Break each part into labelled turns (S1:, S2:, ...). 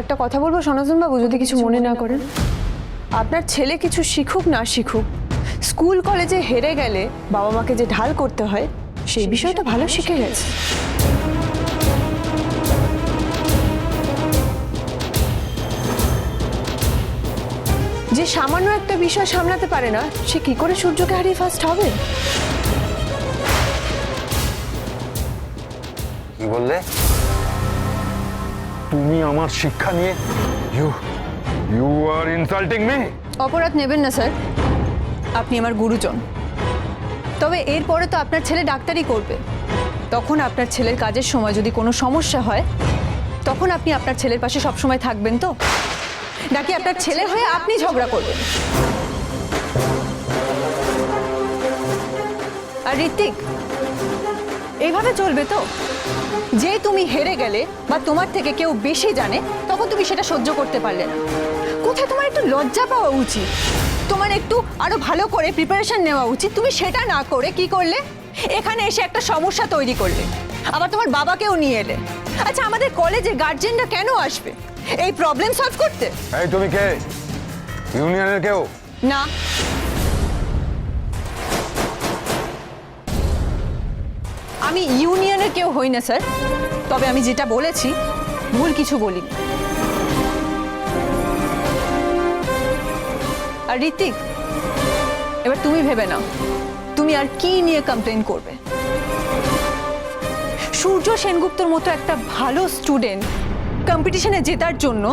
S1: একটা কথা বলব সনাতন বাবু যদি কিছু মনে না করেন। আপনার ছেলে কিছু শিখুক না শিখুক স্কুল কলেজে হেরে গেলে বাবা মাকে যে ঢাল করতে হয় সেই বিষয়টা ভালো শিখে গেছে। যে সামান্য একটা বিষয় সামলাতে পারে না সে কি করে সূর্যকে হারিয়ে ফার্স্ট হবে?
S2: কি বললে? তুমি আমার শিক্ষা নিয়ে you you are insulting me
S1: অপরাধ নেবেন না, স্যার। আপনি আমার গুরুজন। তবে এরপরে তো আপনার ছেলে ডাক্তারি করবে। তখন আপনার ছেলের কাজের সময় যদি কোনো সমস্যা হয়, তখন আপনি আপনার ছেলের পাশে সবসময় থাকবেন তো? নাকি আপনার ছেলে হয়ে আপনি ঝগড়া করবেন? আর ঋত্বিক এইভাবে চলবে তো? যে তুমি হেরে গেলে বা তোমার থেকে কেউ বেশি জানে তখন তুমি সেটা সহ্য করতে পারলে না। কোথায় তোমার একটু লজ্জা পাওয়া উচিত? তোমার একটু আরও ভালো করে প্রিপারেশন নেওয়া উচিত। তুমি সেটা না করে কি করলে? এখানে এসে একটা সমস্যা তৈরি করলে। আবার তোমার বাবাকেও নিয়ে এলে। আচ্ছা আমাদের কলেজে গার্জেনরা কেন আসবে? এই প্রবলেম সলভ করতে?
S2: এই তুমি কে? ইউনিয়নের কেউ?
S1: না। আমি ইউনিয়নের কেউ হই না, স্যার। তবে আমি যেটা বলেছি, ভুল কিছু বলি আর ঋতিক এবার তুমি ভেবে নাও, তুমি আর কি নিয়ে কমপ্লেন করবে? সূর্য সেনগুপ্তর মতো একটা ভালো স্টুডেন্ট কম্পিটিশনে জেতার জন্য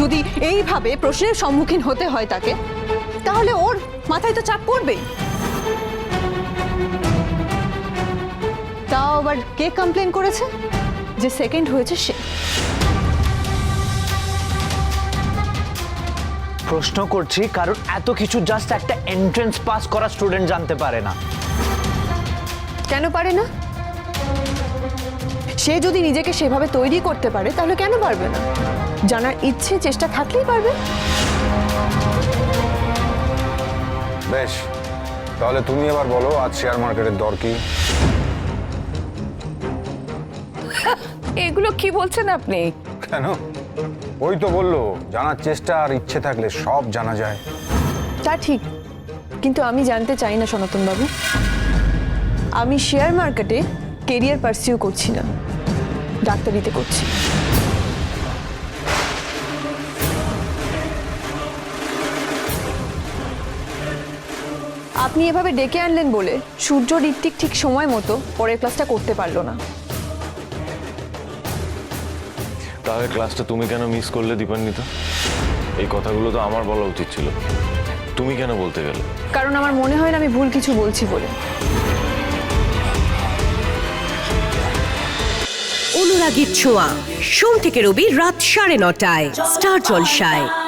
S1: যদি এইভাবে প্রশ্নের সম্মুখীন হতে হয় তাকে, তাহলে ওর মাথায় তো চাপ পড়বেই। আবার কে কমপ্লেন করেছে? যে সেকেন্ড হয়েছে সে।
S3: প্রশ্ন করছি কারণ এত কিছু জাস্ট একটা এন্ট্রেন্স পাস করা স্টুডেন্ট জানতে পারে না।
S1: কেন পারে না? সে যদি নিজেকে সেভাবে তৈরি করতে পারে তাহলে কেন পারবে না? জানার ইচ্ছে চেষ্টা থাকলেই পারবে।
S2: বেশ তাহলে তুমি এবার বলো আজ শেয়ার মার্কেটের দর কি?
S4: এগুলো কি বলছেন আপনি?
S2: কেন? ওই তো বলল জানার চেষ্টা আর ইচ্ছে থাকলে সব জানা যায়।
S1: তা ঠিক কিন্তু আমি জানতে চাই না সনাতন বাবু আমি শেয়ার মার্কেটে কেরিয়ার পার্সিউ করছি না ডাক্তারিতে করছি। আপনি এভাবে ডেকে আনলেন বলে সূর্য ঋত্বিক ঠিক সময় মতো পরের ক্লাসটা করতে পারল না।
S5: তাহলে ক্লাসটা তুমি কেন মিস করলে দীপান্বিতা? এই কথাগুলো তো আমার বলা উচিত ছিল। তুমি কেন বলতে গেলে?
S1: কারণ আমার মনে হয় না আমি ভুল কিছু বলছি বলে।
S6: অনুরাগীর ছোঁয়া। সোম থেকে রবি রাত সাড়ে নটায়। স্টার জলসায়।